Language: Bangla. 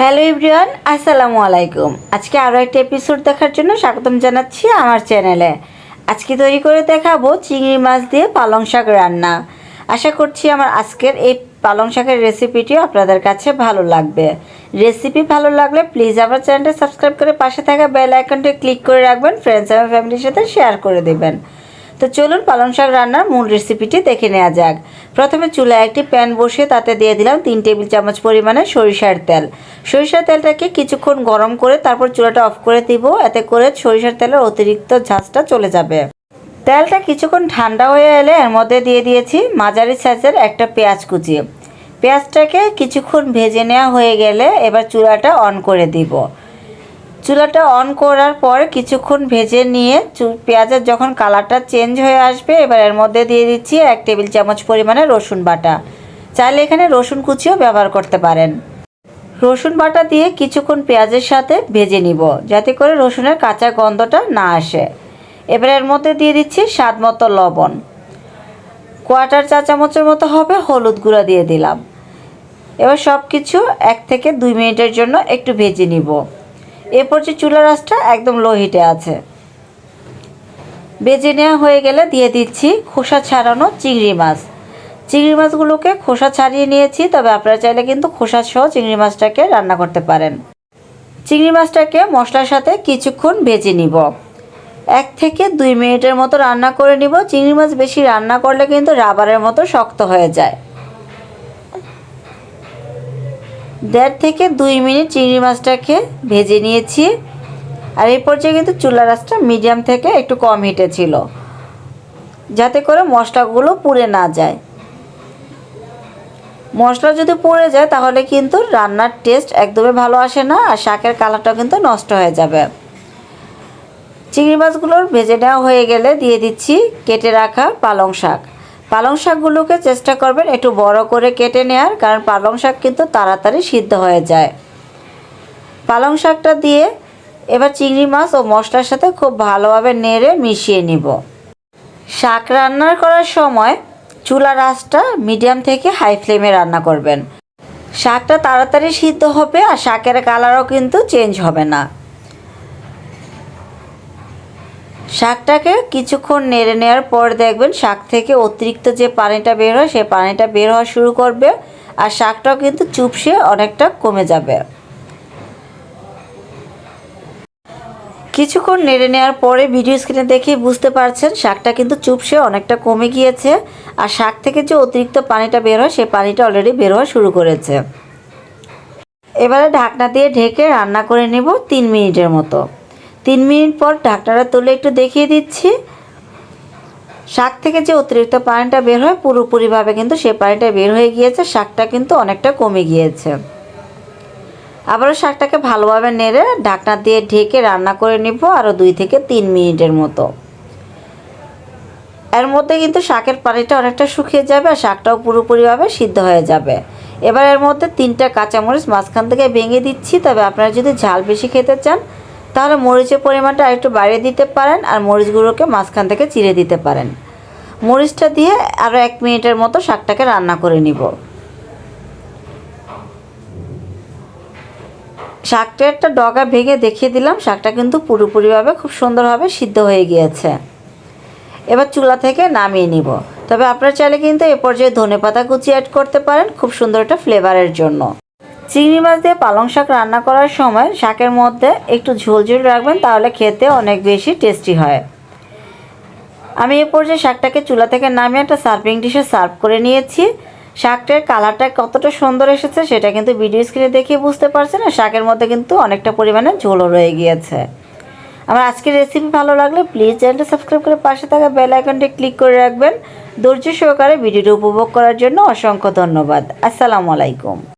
হ্যালো এভরিওয়ান, আসসালামু আলাইকুম। আজকে আরও একটা এপিসোড দেখার জন্য স্বাগতম জানাচ্ছি আমার চ্যানেলে আজকে তৈরি করে দেখাবো চিংড়ি মাছ দিয়ে পালং শাক রান্না। আশা করছি আমার আজকের এই পালং শাকের রেসিপিটিও আপনাদের কাছে ভালো লাগবে। রেসিপি ভালো লাগলে প্লিজ আমার চ্যানেলটা সাবস্ক্রাইব করে পাশে থাকা বেল আইকনটি ক্লিক করে রাখবেন ফ্রেন্ডস এবং ফ্যামিলির সাথে শেয়ার করে দেবেন। তো চলুন পালং শাক রান্নার মূল রেসিপিটি দেখে নেওয়া যাক। প্রথমে চুলায় একটি প্যান বসিয়ে তাতে দিয়ে দিলাম তিন টেবিল চামচ পরিমাণে সরিষার তেল। সরিষার তেলটাকে কিছুক্ষণ গরম করে তারপর চুলাটা অফ করে দিব, এতে করে সরিষার তেলের অতিরিক্ত ঝাঁজটা চলে যাবে। তেলটা কিছুক্ষণ ঠান্ডা হয়ে এলে এর মধ্যে দিয়ে দিয়েছি মাঝারি সাইজের একটা পেঁয়াজ কুচি। পেঁয়াজটাকে কিছুক্ষণ ভেজে নেওয়া হয়ে গেলে এবার চুলাটা অন করে দিব। চুলাটা অন করার পর কিছুক্ষণ ভেজে নিয়ে পেঁয়াজের যখন কালারটা চেঞ্জ হয়ে আসবে, এবার এর মধ্যে দিয়ে দিচ্ছি এক টেবিল চামচ পরিমাণে রসুন বাটা। চাইলে এখানে রসুন কুচিও ব্যবহার করতে পারেন। রসুন বাটা দিয়ে কিছুক্ষণ পেঁয়াজের সাথে ভেজে নিব, যাতে করে রসুনের কাঁচা গন্ধটা না আসে। এবার এর মধ্যে দিয়ে দিচ্ছি স্বাদ মতো লবণ। কোয়াটার চা চামচের মতো হবে হলুদ গুঁড়া দিয়ে দিলাম। এবার সব কিছু এক থেকে দুই মিনিটের জন্য একটু ভেজে নিব। এরপর যে চুলার আঁচটা একদম লো হিটে আছে। বেজে নেওয়া হয়ে গেলে দিয়ে দিচ্ছি খোসা ছাড়ানো চিংড়ি মাছ। চিংড়ি মাছগুলোকে খোসা ছাড়িয়ে নিয়েছি, তবে আপনারা চাইলে কিন্তু খোসা সহ চিংড়ি মাছটাকে রান্না করতে পারেন। চিংড়ি মাছটাকে মশলার সাথে কিছুক্ষণ ভেজে নিব। এক থেকে দুই মিনিটের মতো রান্না করে নিব। চিংড়ি মাছ বেশি রান্না করলে কিন্তু রাবারের মতো শক্ত হয়ে যায়। দেড় থেকে দুই মিনিট চিংড়ি মাছটাকে ভেজে নিয়েছি। আর এই পর্যায়ে কিন্তু চুলা আঁচটা মিডিয়াম থেকে একটু কম হিটে ছিল, যাতে করে মশলাগুলো পুড়ে না যায়। মশলা যদি পুড়ে যায়, তাহলে কিন্তু রান্নার টেস্ট একদমই ভালো আসে না, আর শাকের কালারটাও কিন্তু নষ্ট হয়ে যাবে। চিংড়ি মাছগুলোর ভেজে নেওয়া হয়ে গেলে দিয়ে দিচ্ছি কেটে রাখা পালং শাক। পালং শাকগুলোকে চেষ্টা করবেন একটু বড় করে কেটে নেওয়ার কারণ পালং শাক কিন্তু তাড়াতাড়ি সিদ্ধ হয়ে যায়। পালং শাকটা দিয়ে এবার চিংড়ি মাছ ও মশলার সাথে খুব ভালোভাবে নেড়ে মিশিয়ে নিব। শাক রান্না করার সময় চুলার আঁচটা মিডিয়াম থেকে হাই ফ্লেমে রান্না করবেন। শাকটা তাড়াতাড়ি সিদ্ধ হবে আর শাকের কালারও কিন্তু চেঞ্জ হবে না। শাকটাকে কিছুক্ষণ নেড়ে নেওয়ার পর দেখবেন শাক থেকে অতিরিক্ত যে পানিটা বের হয়, সেই পানিটা বের হওয়া শুরু করবে আর শাকটাও কিন্তু চুপসে অনেকটা কমে যাবে। কিছুক্ষণ নেড়ে নেওয়ার পরে ভিডিও স্ক্রিনে দেখে বুঝতে পারছেন শাকটা কিন্তু চুপসে অনেকটা কমে গিয়েছে আর শাক থেকে যে অতিরিক্ত পানিটা বের হয়, সেই পানিটা অলরেডি বের হওয়া শুরু করেছে। এবারে ঢাকনা দিয়ে ঢেকে রান্না করে নেব তিন মিনিটের মতো। তিন মিনিট পর ঢাকনাটা তুলে একটু দেখিয়ে দিচ্ছি। শাক থেকে যে অতিরিক্ত পানিটা বের হয়, পুরোপুরিভাবে কিন্তু সে পানিটা বের হয়ে গিয়েছে, শাকটা কিন্তু অনেকটা কমে গিয়েছে। আবারও শাকটাকে ভালোভাবে নেড়ে ঢাকনা দিয়ে ঢেকে রান্না করে নিব আরও দুই থেকে তিন মিনিটের মতো। এর মধ্যে কিন্তু শাকের পানিটা অনেকটা শুকিয়ে যাবে, আর শাকটাও পুরোপুরিভাবে সিদ্ধ হয়ে যাবে। এবার এর মধ্যে তিনটা কাঁচামরিচ মাঝখান থেকে ভেঙে দিচ্ছি, তবে আপনারা যদি ঝাল বেশি খেতে চান তাহলে মরিচের পরিমাণটা আরেকটু বাড়িয়ে দিতে পারেন আর মরিচগুলোকে মাঝখান থেকে চিড়ে দিতে পারেন। মরিচটা দিয়ে আরও এক মিনিটের মতো শাকটাকে রান্না করে নিব। শাকটা একটা ডগা ভেঙে দেখিয়ে দিলাম, শাকটা কিন্তু পুরোপুরিভাবে খুব সুন্দরভাবে সিদ্ধ হয়ে গিয়েছে। এবার চুলা থেকে নামিয়ে নিব। তবে আপনারা চাইলে কিন্তু এ পর্যায়ে ধনে পাতা কুচি অ্যাড করতে পারেন, খুব সুন্দর একটা ফ্লেভারের জন্য। চিংড়ি মাছ দিয়ে পালং শাক রান্না করার সময় শাকের মধ্যে একটু ঝোল ঝোল রাখবেন, তাহলে খেতে অনেক বেশি টেস্টি হয়। আমি এ পর্যায়ে শাকটাকে চুলা থেকে নামিয়ে একটা সার্ভিং ডিশে সার্ভ করে নিয়েছি। শাকটার কালারটা কতটা সুন্দর এসেছে সেটা কিন্তু ভিডিও স্ক্রিনে দেখিয়ে বুঝতে পারছেন আর শাকের মধ্যে কিন্তু অনেকটা পরিমাণে ঝোলও রয়ে গিয়েছে। আমার আজকের রেসিপি ভালো লাগলে প্লিজ চ্যানেলটা সাবস্ক্রাইব করে পাশে থাকা বেল আইকনটি ক্লিক করে রাখবেন। ধৈর্য সহকারে ভিডিওটি উপভোগ করার জন্য অসংখ্য ধন্যবাদ। আসসালামু আলাইকুম।